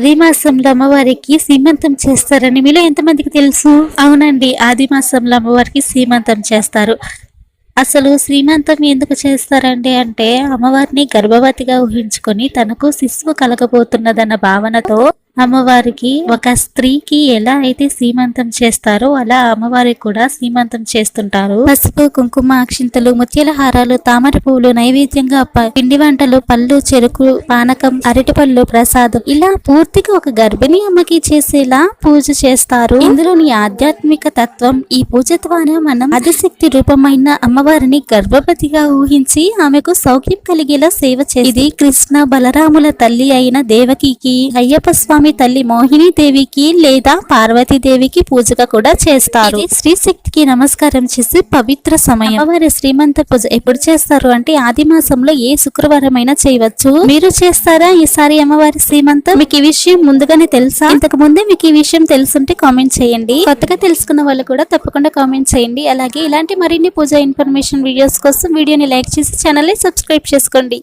ఆది మాసంలో అమ్మవారికి సీమంతం చేస్తారని మీలో ఎంతమందికి తెలుసు? అవునండి ఆది మాసంలో అమ్మవారికి సీమంతం చేస్తారు. అసలు శ్రీమంతం ఎందుకు చేస్తారండి అంటే అమ్మవారిని గర్భవతిగా ఊహించుకొని తనకు శిశువు కలగబోతున్నదన్న భావనతో అమ్మవారికి ఒక స్త్రీకి ఎలా అయితే సీమంతం చేస్తారో అలా అమ్మవారికి కూడా సీమంతం చేస్తుంటారు. పసుపు కుంకుమ అక్షింతలు ముత్యాల హారాలు తామర పువ్వులు నైవేద్యంగా పిండి వంటలు పళ్ళు చెరుకు పానకం అరటిపళ్ళు ప్రసాదం ఇలా పూర్తిగా ఒక గర్భిణీ అమ్మకి చేసేలా పూజ చేస్తారు. ఇందులోని ఆధ్యాత్మిక తత్వం ఈ పూజ ద్వారా మనం అధిశక్తి రూపమైన అమ్మవారిని గర్భవతిగా ఊహించి ఆమెకు సౌఖ్యం కలిగేలా సేవ చేసి ఇది కృష్ణ బలరాముల తల్లి అయిన దేవకికి అయ్యప్ప స్వామి తల్లి మోహిని దేవికి లేదా పార్వతీ దేవికి పూజగా కూడా చేస్తారు. శ్రీ శక్తికి నమస్కారం చేసి పవిత్ర సమయం. అమ్మవారి శ్రీమంత పూజ ఎప్పుడు చేస్తారు అంటే ఆది మాసంలో ఏ శుక్రవారం అయినా చేయవచ్చు. మీరు చేస్తారా? ఈసారి అమ్మవారి శ్రీమంతం మీకు ఈ విషయం ముందుగానే తెలుసా? ఇంతకు ముందే మీకు ఈ విషయం తెలుసుంటే కామెంట్ చేయండి. కొత్తగా తెలుసుకున్న వాళ్ళు కూడా తప్పకుండా కామెంట్ చేయండి. అలాగే ఇలాంటి మరిన్ని పూజ ఇన్ఫర్మేషన్ వీడియోస్ కోసం వీడియోని లైక్ చేసి ఛానల్ సబ్స్క్రైబ్ చేసుకోండి.